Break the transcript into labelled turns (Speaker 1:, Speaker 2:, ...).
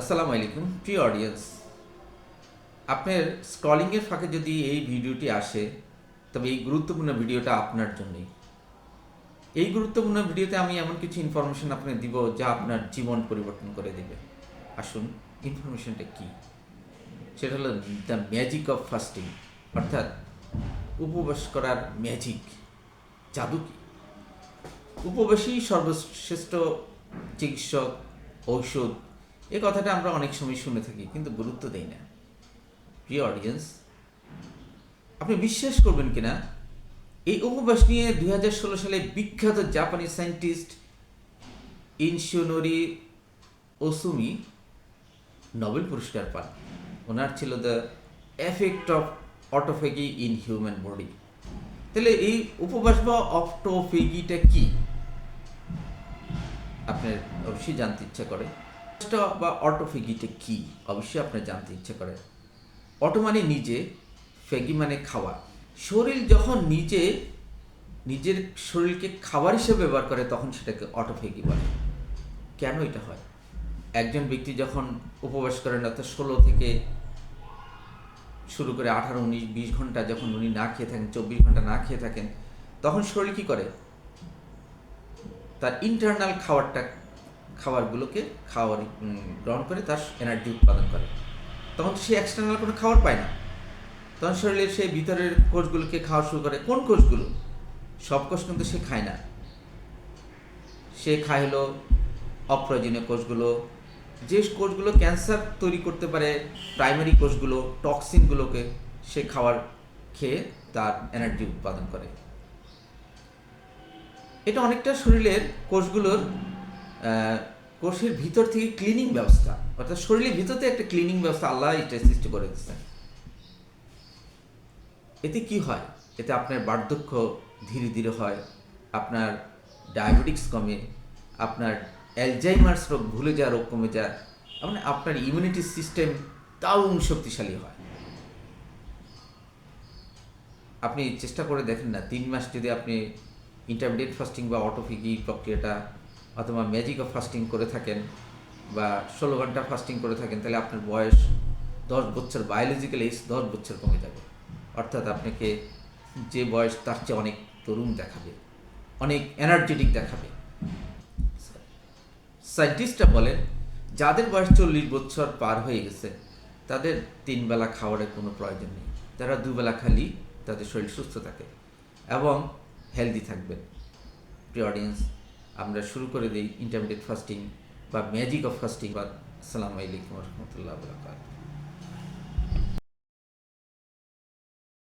Speaker 1: আসসালামু আলাইকুম, প্রিয় অডিয়েন্স আপনার স্ক্রলিংয়ের ফাঁকে যদি এই ভিডিওটি আসে, তবে এই গুরুত্বপূর্ণ ভিডিওটা আপনার জন্যই। এই গুরুত্বপূর্ণ ভিডিওতে আমি এমন কিছু ইনফরমেশন আপনাকে দিব যা আপনার জীবন পরিবর্তন করে দেবে। আসুন ইনফরমেশনটা কি? সেটা হলো দ্য ম্যাজিক অফ ফাস্টিং অর্থাৎ উপবাস করার ম্যাজিক জাদু কি? উপবাসী সর্বশ্রেষ্ঠ চিকিৎসক, ঔষধ এ কথাটা আমরা অনেক সময় শুনে থাকি, কিন্তু গুরুত্ব দেই না। প্রিয় অডিয়েন্স আপনি বিশ্বাস করবেন কিনা? এই উপবাস নিয়ে দুই হাজার ষোলো সালে বিখ্যাত জাপানি সায়েন্টিস্ট ইনশিওনরি ওসুমি নোবেল পুরস্কার পান। ওনার ছিল the effect of autophagy in human body. তাহলে এই উপবাস বা অটোফেগিটা কি? আপনার অবশ্যই জানতে ইচ্ছা করে। বা অটোফেগিটা কি? অবশ্যই আপনার জানতে ইচ্ছে করে। অটো মানে নিজে ফেগি মানে খাওয়া। শরীর যখন নিজে, নিজের শরীরকে খাবার হিসেবে ব্যবহার করে, তখন সেটাকে অটোফেগি বলে। কেন এটা হয়? একজন ব্যক্তি যখন উপবাস করেন, অর্থাৎ ষোলো থেকে শুরু করে আঠারো, উনিশ, বিশ ঘণ্টা যখন উনি না খেয়ে থাকেন, চব্বিশ ঘণ্টা না খেয়ে থাকেন, তখন শরীর কি করে? তার ইন্টারনাল খাবারটা খাবারগুলোকে খাওয়ার গ্রহণ করে, তার এনার্জি উৎপাদন করে। তখন সে এক্সটার্নাল কোনো খাবার পায় না। তখন শরীরের সেই ভিতরের কোষগুলোকে খাওয়া শুরু করে। কোন কোষগুলো? সব কোষ কিন্তু সে খায় না। সে খায় হলো অপ্রয়োজনীয় কোষগুলো। যে কোষগুলো ক্যান্সার তৈরি করতে পারে প্রাইমারি কোষগুলো টক্সিনগুলোকে সে খাবার খেয়ে তার এনার্জি উৎপাদন করে। এটা অনেকটা শরীরের কোষগুলোর কোষের ভিতর থেকে ক্লিনিং ব্যবস্থা, অর্থাৎ শরীরের ভিতর থেকে একটা ক্লিনিং ব্যবস্থা আল্লাহ এটা সৃষ্টি করে দিচ্ছেন এতে কি হয়? এতে আপনার বার্ধক্য ধীরে ধীরে হয়, আপনার ডায়াবেটিক্স কমে, আপনার অ্যালজাইমার্স রোগ, ভুলে যাওয়া রোগ কমে যায় মানে আপনার ইমিউনিটি সিস্টেম তাও শক্তিশালী হয়। আপনি চেষ্টা করে দেখেন না, তিন মাস যদি আপনি ইন্টারমিডিয়েট ফাস্টিং বা অটোফিগি প্রক্রিয়াটা অথবা ম্যাজিক অফ ফাস্টিং করে থাকেন বা ষোলো ঘণ্টা ফাস্টিং করে থাকেন, তাহলে আপনার বয়স দশ বছর বায়োলজিক্যাল এজ দশ বছর কমে যাবে। অর্থাৎ আপনাকে যে বয়স তার চেয়ে অনেক তরুণ দেখাবে, অনেক এনার্জেটিক দেখাবে। সায়েন্টিস্টরা বলেন, যাদের বয়স চল্লিশ বছর পার হয়ে গেছে, তাদের তিন বেলা খাবারের কোনো প্রয়োজন নেই। তারা দুবেলা খালি, তাদের শরীর সুস্থ থাকে এবং হেলদি থাকবেন। প্রিয় অডিয়েন্স আমরা শুরু করে দিই ইন্টারমিডিয়েট ফাস্টিং বা ম্যাজিক অফ ফাস্টিং বা আসসালামু আলাইকুম রহমতুল্লাহ